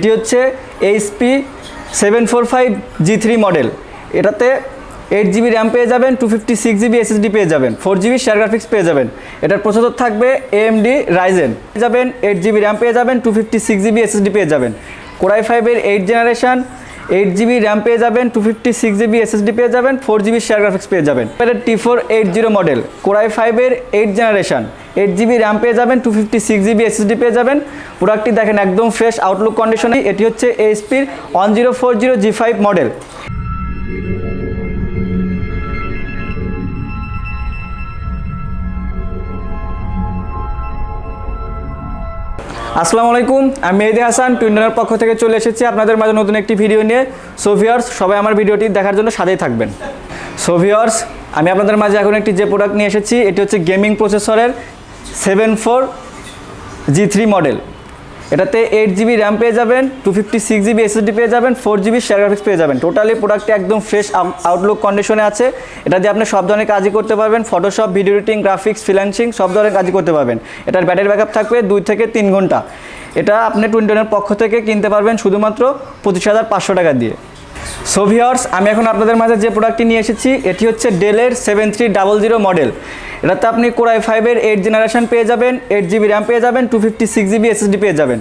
এটি হচ্ছে HP seven four five G three model এটাতে এইট জিবি র্যাম পেয়ে যাবেন two fifty six GB SSD পেয়ে যাবেন ফোর জিবি শেয়ার গ্রাফিক্স পেয়ে যাবেন। এটার প্রসেসর থাকবে এএমডি রাইজেন পেয়ে যাবেন এইট জিবি র্যাম পেয়ে যাবেন two fifty six GB SSD পেয়ে যাবেন। কোরাই ফাইভের eight generation eight GB RAM পেয়ে যাবেন two fifty six GB SSD পেয়ে যাবেন ফোর জিবি শেয়ার গ্রাফিক্স পেয়ে যাবেন। এর T four eight zero model core i ফাইভের eight generation eight GB RAM পেয়ে যাবেন two fifty six GB SSD পেয়ে যাবেন। প্রোডাক্টটি দেখেন একদম ফ্রেশ আউটলুক কন্ডিশনে এটি হচ্ছে এইচপির one zero four zero G five model আসসালামু আলাইকুম, আমি মেহেদি হাসান টুইন্ডনের পক্ষ থেকে চলে এসেছি আপনাদের মাঝে নতুন একটি ভিডিও নিয়ে। সোভিয়ার্স সবাই আমার ভিডিওটি দেখার জন্য সাথেই থাকবেন। সোভিয়ার্স আমি আপনাদের মাঝে এখন একটি যে প্রোডাক্ট নিয়ে এসেছি, এটি হচ্ছে গেমিং প্রসেসরের seven four G three model এটাতে এইট জিবি র্যাম পেয়ে যাবেন two fifty six GB SSD পেয়ে যাবেন ফোর জিবি শেয়ার গ্রাফিক্স পেয়ে যাবেন। টোটালি প্রোডাক্টটি একদম ফ্রেশ আউটলুক কন্ডিশনে আছে। এটা দিয়ে আপনি সব ধরনের কাজই করতে পারবেন। Photoshop video editing graphics freelancing সব ধরনের কাজই করতে পারবেন। এটার ব্যাটারি ব্যাকআপ থাকবে দুই থেকে তিন ঘণ্টা। এটা আপনি টুইন্টনের পক্ষ থেকে কিনতে পারবেন শুধুমাত্র পঁচিশ হাজার পাঁচশো টাকা দিয়ে। সোভিয়ার্স আমি এখন আপনাদের মাঝে যে প্রোডাক্টটি নিয়ে এসেছি, এটি হচ্ছে ডেলের seven three double zero model এটাতে আপনি কোরাই ফাইভের এইট জেনারেশন পেয়ে যাবেন এইট জিবি র্যাম পেয়ে যাবেন two fifty six GB SSD পেয়ে যাবেন।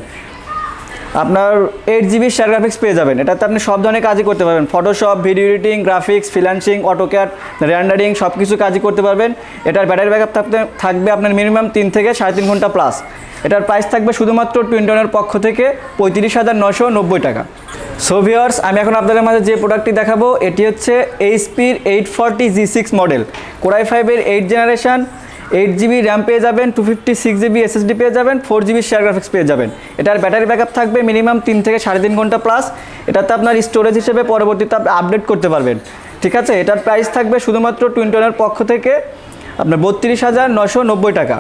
আপনার এইট জিবি শেয়ার গ্রাফিক্স পেয়ে যাবেন। এটাতে আপনি সব ধরনের কাজই করতে পারবেন। Photoshop video editing graphics freelancing AutoCAD rendering সব কিছু কাজই করতে পারবেন। এটার ব্যাটারি ব্যাকআপ থাকতে, থাকবে আপনার মিনিমাম তিন থেকে সাড়ে তিন ঘণ্টা প্লাস এটার প্রাইস থাকবে শুধুমাত্র টুইন্টনের পক্ষ থেকে পঁয়ত্রিশ হাজার নশো নব্বই টাকা। সো ভিওর্স আমি এখন আপনাদের মাঝে যে প্রোডাক্টটি দেখাবো, এটি হচ্ছে এইচপির eight forty G six model core i ফাইভের eight generation eight GB RAM পেয়ে যাবেন two fifty six GB SSD পেয়ে যাবেন ফোর জিবি শেয়ার গ্রাফিক্স পেয়ে যাবেন। এটার ব্যাটারি ব্যাকআপ থাকবে মিনিমাম তিন থেকে সাড়ে তিন ঘণ্টা প্লাস এটাতে আপনার স্টোরেজ হিসেবে পরবর্তীতে আপনি আপডেট করতে পারবেন। ঠিক আছে? এটার প্রাইস থাকবে শুধুমাত্র টুইন্টনের পক্ষ থেকে আপনার বত্রিশ হাজার নশো নব্বই টাকা।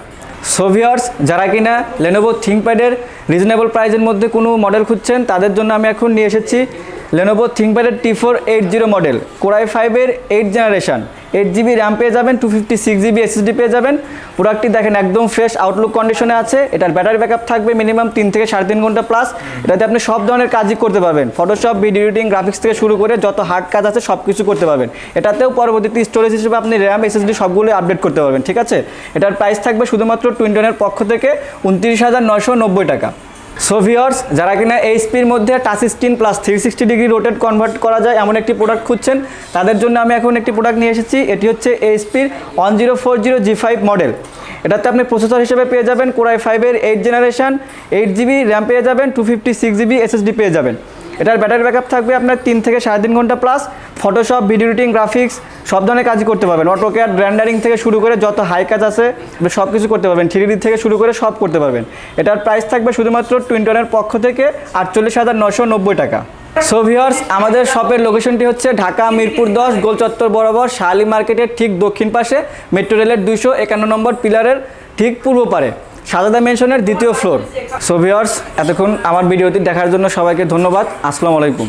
সোভিয়ার্স যারা কিনা লেনোভো থিঙ্কপ্যাডের রিজনেবল প্রাইজের মধ্যে কোনো মডেল খুঁজছেন, তাদের জন্য আমি এখন নিয়ে এসেছি Lenovo থিঙ্কপ্যাডের T four eight zero model core i ফাইভের eight generation eight GB RAM পেয়ে যাবেন two fifty six GB SSD পেয়ে যাবেন। প্রোডাক্টটি দেখেন একদম ফ্রেশ আউটলুক কন্ডিশনে আছে। এটার ব্যাটারি ব্যাকআপ থাকবে মিনিমাম তিন থেকে সাড়ে তিন ঘণ্টা প্লাস এটাতে আপনি সব ধরনের কাজই করতে পারবেন। ফটোশপ ভিডিও এডিটিং গ্রাফিক্স থেকে শুরু করে যত হার্ড কাজ আছে সব কিছু করতে পারবেন। এটাতেও পরবর্তীতে স্টোরেজ হিসেবে আপনি র্যাম এসএসডি সবগুলো আপডেট করতে পারবেন, ঠিক আছে? এটার প্রাইস থাকবে শুধুমাত্র টুইন্টনের পক্ষ থেকে উনত্রিশ হাজার নশো নব্বই টাকা। সোভিয়ার্স যারা কিনা এইচপির মধ্যে touch screen plus three sixty degree rotate convert করা যায়, এমন একটি প্রোডাক্ট খুঁজছেন, তাদের জন্য আমি এখন একটি প্রোডাক্ট নিয়ে এসেছি, এটি হচ্ছে এইচপির one zero four zero G five model এটাতে আপনি প্রসেসর হিসেবে পেয়ে যাবেন কোরাই ফাইভের eight generation eight GB RAM পেয়ে যাবেন two fifty six GB SSD পেয়ে যাবেন। এটার ব্যাটারি ব্যাকআপ থাকবে আপনার তিন থেকে সাড়ে তিন ঘণ্টা plus Photoshop video editing graphics সব ধরনের কাজই করতে পারবেন। অটোক্যাড র্যান্ডারিং থেকে শুরু করে যত হাই কাজ আছে সব কিছু করতে পারবেন। থ্রি থেকে শুরু করে সব করতে পারবেন। এটার প্রাইস থাকবে শুধুমাত্র টুইন্টনের পক্ষ থেকে আটচল্লিশ হাজার নশো নব্বই টাকা। সো ভিওর্স আমাদের শপের লোকেশনটি হচ্ছে ঢাকা, মিরপুর দশ গোল চত্বর বরাবর, শালি মার্কেটের ঠিক দক্ষিণ পাশে মেট্রো রেলের দুইশো একান্ন নম্বর পিলারের ঠিক পূর্ব পারে। সাজাদা মেনশনের দ্বিতীয় ফ্লোর সো এতক্ষণ আমার ভিডিওটি দেখার জন্য সবাইকে ধন্যবাদ। আসসালামু আলাইকুম।